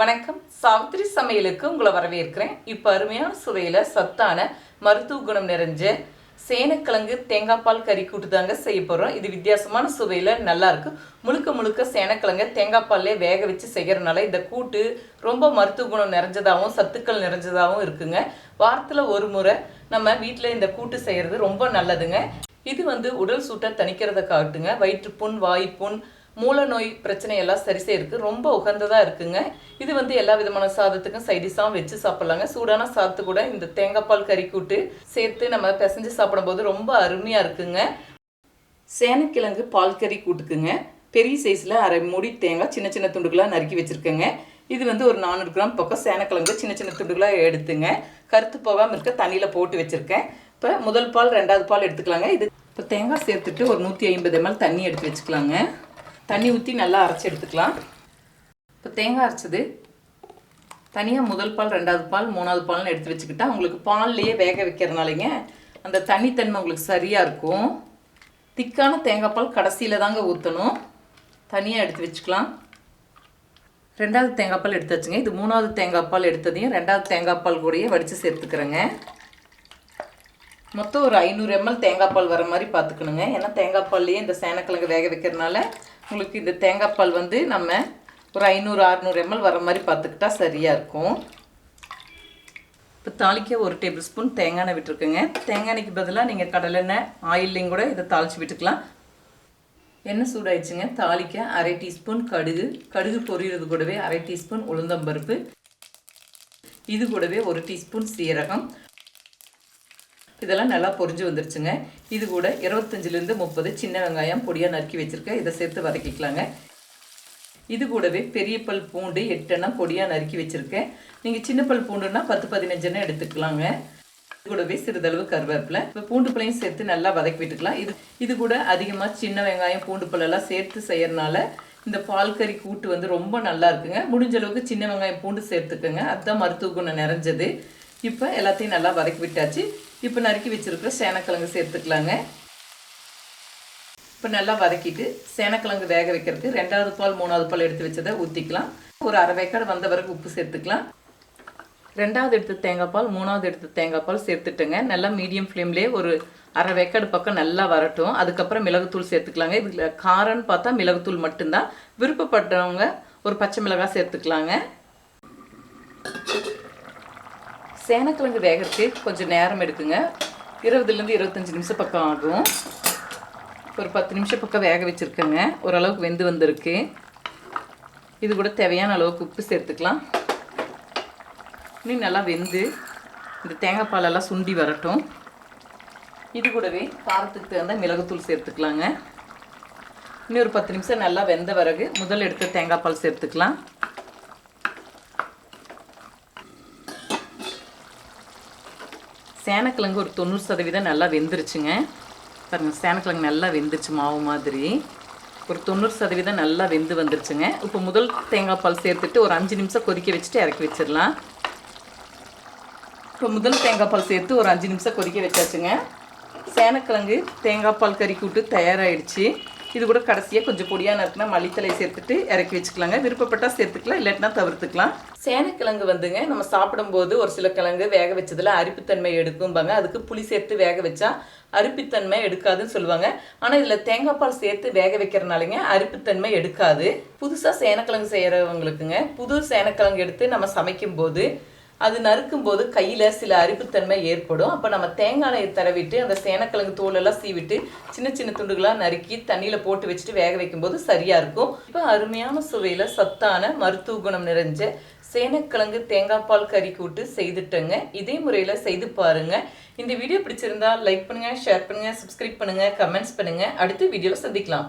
வணக்கம். சாவித்திரி சமையலுக்கு உங்களை வரவேற்கிறேன். இப்போ அருமையான சுவையில் சத்தான மருத்துவ குணம் நிறைஞ்ச சேனக்கிழங்கு தேங்காய் பால் கறி கூட்டு தாங்க செய்ய போகிறோம் இது வித்தியாசமான சுவையில் நல்லாயிருக்கு முழுக்க முழுக்க சேனக்கிழங்க தேங்காய் பால்லே வேக வச்சு செய்கிறனால இந்த கூட்டு ரொம்ப மருத்துவ குணம் நிறைஞ்சதாகவும் சத்துக்கள் நிறைஞ்சதாகவும் இருக்குங்க. வாரத்தில் ஒரு முறை நம்ம வீட்டில் இந்த கூட்டு செய்கிறது ரொம்ப நல்லதுங்க. இது வந்து உடல் சூட்டை தணிக்கிறத காட்டுங்க. வயிற்றுப்புண் வாய்ப்புண் மூல நோய் பிரச்சனை எல்லாம் சரி செய்யறதுக்கு ரொம்ப உகந்ததாக இருக்குங்க. இது வந்து எல்லா விதமான சாதத்துக்கும் சைடிஷாகவும் வச்சு சாப்பிட்லாங்க. சூடான சாதத்து கூட இந்த தேங்காய் பால் கறி கூட்டு சேர்த்து நம்ம பிசைஞ்சு சாப்பிடும்போது ரொம்ப அருமையாக இருக்குங்க. சேனக்கிழங்கு பால் கறி கூட்டுக்குங்க. பெரிய சைஸில் அரை மூடி தேங்காய் சின்ன சின்ன துண்டுகளாக நறுக்கி வச்சுருக்கேங்க. இது வந்து ஒரு நானூறு கிராம் பக்கம் சேனக்கிழங்கு சின்ன சின்ன துண்டுகளாக எடுத்துங்க. கருத்து போகாமல் இருக்க தண்ணியில் போட்டு வச்சுருக்கேன். இப்போ முதல் பால் ரெண்டாவது பால் எடுத்துக்கலாங்க. இது இப்போ தேங்காய் சேர்த்துட்டு ஒரு நூற்றி ஐம்பது எம்எல் தண்ணி எடுத்து வச்சுக்கலாங்க. தண்ணி ஊற்றி நல்லா அரைச்சி எடுத்துக்கலாம். இப்போ தேங்காய் அரைச்சது. தனியாக முதல் பால் ரெண்டாவது பால் மூணாவது பால்னு எடுத்து வச்சுக்கிட்டா உங்களுக்கு பால்லையே வேக வைக்கிறதுனாலங்க அந்த தண்ணித்தன்மை உங்களுக்கு சரியாக இருக்கும். திக்கான தேங்காய் பால் கடைசியில் தாங்க ஊற்றணும் தனியாக எடுத்து வச்சுக்கலாம். ரெண்டாவது தேங்காய் பால் எடுத்து வச்சுங்க. இது மூணாவது தேங்காய் பால் எடுத்ததையும் ரெண்டாவது தேங்காய் பால் கூடயே வடித்து சேர்த்துக்கிறேங்க. மொத்தம் ஒரு ஐநூறு எம்எல் தேங்காய் பால் வர மாதிரி பார்த்துக்கணுங்க. ஏன்னா தேங்காய் பால்லையே இந்த சேனக்கிழங்கு வேக வைக்கிறதுனால உங்களுக்கு இந்த தேங்காய் பால் வந்து நம்ம ஒரு ஐநூறு அறநூறு எம்எல் வர மாதிரி பார்த்துக்கிட்டா சரியாக இருக்கும். இப்போ தாளிக்க ஒரு டேபிள் ஸ்பூன் தேங்காய் எண்ணெய் விட்டுருக்குங்க. தேங்காய் எண்ணெய்க்கு பதிலாக நீங்கள் கடலெண்ணெய் ஆயில்லையும் கூட இதை தாளித்து விட்டுக்கலாம். எண்ணெய் சூடாயிடுச்சுங்க. தாளிக்க அரை டீஸ்பூன் கடுகு. கடுகு பொரியறது கூடவே அரை டீஸ்பூன் உளுந்தம்பருப்பு. இது கூடவே ஒரு டீஸ்பூன் சீரகம். இதெல்லாம் நல்லா பொரிஞ்சு வந்துருச்சுங்க. இது கூட இருபத்தஞ்சிலேருந்து முப்பது சின்ன வெங்காயம் பொடியாக நறுக்கி வச்சுருக்கேன். இதை சேர்த்து வதக்கிக்கலாங்க. இது கூடவே பெரிய பல் பூண்டு எட்டெண்ணம் பொடியாக நறுக்கி வச்சுருக்கேன். நீங்கள் சின்ன பல் பூண்டுன்னா பத்து பதினஞ்சுன்னு எடுத்துக்கலாங்க. இது கூடவே சிறிதளவு கருவேப்பிலை. இப்போ பூண்டு பழையும் சேர்த்து நல்லா வதக்கி விட்டுக்கலாம். இது இது கூட அதிகமாக சின்ன வெங்காயம் பூண்டு பல்லெல்லாம் சேர்த்து செய்யறனால இந்த பால் கறி கூட்டு வந்து ரொம்ப நல்லா இருக்குங்க. முடிஞ்ச அளவுக்கு சின்ன வெங்காயம் பூண்டு சேர்த்துக்கோங்க. அதுதான் மருத்துவ குணம் நிறைஞ்சது. இப்போ எல்லாத்தையும் நல்லா வதக்கி விட்டாச்சு. இப்போ நறுக்கி வச்சுருக்கிற சேனக்கிழங்கு சேர்த்துக்கலாங்க. இப்போ நல்லா வதக்கிட்டு சேனக்கிழங்கு வேக வைக்கிறதுக்கு ரெண்டாவது பால் மூணாவது பால் எடுத்து வச்சதை ஊற்றிக்கலாம் ஒரு அரை வேக்காடு வந்த பிறகு உப்பு சேர்த்துக்கலாம். ரெண்டாவது எடுத்து தேங்காய் பால் மூணாவது எடுத்து தேங்காய் பால் சேர்த்துட்டுங்க. நல்லா மீடியம் ஃப்ளேம்லேயே ஒரு அரை வேக்காடு பக்கம் நல்லா வரட்டும். அதுக்கப்புறம் மிளகுத்தூள் சேர்த்துக்கலாங்க. இதில் காரம்னு பார்த்தா மிளகுத்தூள் மட்டும்தான். விருப்பப்பட்டவங்க ஒரு பச்சை மிளகாய் சேர்த்துக்கலாங்க. சேனக்கிழங்கு வேகிறதுக்கு கொஞ்சம் நேரம் எடுக்குங்க. இருபதுலேருந்து இருபத்தஞ்சி நிமிஷம் பக்கம் ஆகும். ஒரு பத்து நிமிஷம் பக்கம் வேக வச்சுருக்கேங்க. ஓரளவுக்கு வெந்து வந்திருக்கு. இது கூட தேவையான அளவுக்கு உப்பு சேர்த்துக்கலாம். இன்னும் நல்லா வெந்து இந்த தேங்காய் பாலெல்லாம் சுண்டி வரட்டும். இது கூடவே காரத்துக்கு தகுந்த மிளகுத்தூள் சேர்த்துக்கலாங்க. இன்னும் ஒரு பத்து நிமிஷம் நல்லா வெந்த பிறகு முதல் எடுத்த தேங்காய் பால் சேர்த்துக்கலாம். சேனக்கிழங்கு ஒரு தொண்ணூறு சதவீதம் நல்லா வெந்துருச்சுங்க. பாருங்கள் சேனக்கிழங்கு நல்லா வெந்துருச்சு மாவு மாதிரி. ஒரு தொண்ணூறு சதவீதம் நல்லா வெந்து வந்துருச்சுங்க. இப்போ முதல் தேங்காய் பால் சேர்த்துட்டு ஒரு அஞ்சு நிமிஷம் கொதிக்க வச்சுட்டு இறக்கி வச்சிடலாம். இப்போ முதல் தேங்காய் பால் சேர்த்து ஒரு அஞ்சு நிமிஷம் கொதிக்க வச்சாச்சுங்க. சேனக்கிழங்கு தேங்காய் பால் கறி கூட்டு தயாராகிடுச்சு இது கூட கடைசியாக கொஞ்சம் பொடியாக நறுக்கினா மல்லித்தலை சேர்த்துட்டு இறக்கி வச்சுக்கலாங்க. விருப்பப்பட்டால் சேர்த்துக்கலாம் இல்லாட்டினா தவிர்த்துக்கலாம். சேனக்கிழங்கு வந்துங்க. நம்ம சாப்பிடும்போது ஒரு சில கிழங்கு வேக வச்சதில் அரிப்புத்தன்மை எடுக்கும்பாங்க. அதுக்கு புளி சேர்த்து வேக வச்சா அரிப்புத்தன்மை எடுக்காதுன்னு சொல்லுவாங்க. ஆனால் இதில் தேங்காய் பால் சேர்த்து வேக வைக்கிறனாலங்க அரிப்புத்தன்மை எடுக்காது. புதுசாக சேனக்கிழங்கு செய்கிறவங்களுக்குங்க புது சேனக்கிழங்கு எடுத்து நம்ம சமைக்கும்போது அது நறுக்கும் போது கையில் சில அரிப்புத்தன்மை ஏற்படும். அப்போ நம்ம தேங்காய் எண்ணெயை தடவிட்டு அந்த சேனக்கிழங்கு தோலெல்லாம் சீவிட்டு சின்ன சின்ன துண்டுகளாக நறுக்கி தண்ணியில் போட்டு வச்சுட்டு வேக வைக்கும்போது சரியாக இருக்கும். இப்போ அருமையான சுவையில் சத்தான மருத்துவ குணம் நிறைஞ்ச சேனக்கிழங்கு தேங்காய் பால் கறி கூட்டு செய்துட்டேங்க. இதே முறையில் செய்து பாருங்கள் இந்த வீடியோ பிடிச்சிருந்தா லைக் பண்ணுங்கள் ஷேர் பண்ணுங்கள் சப்ஸ்கிரைப் பண்ணுங்கள் கமெண்ட்ஸ் பண்ணுங்கள் அடுத்த வீடியோவில் சந்திக்கலாம்.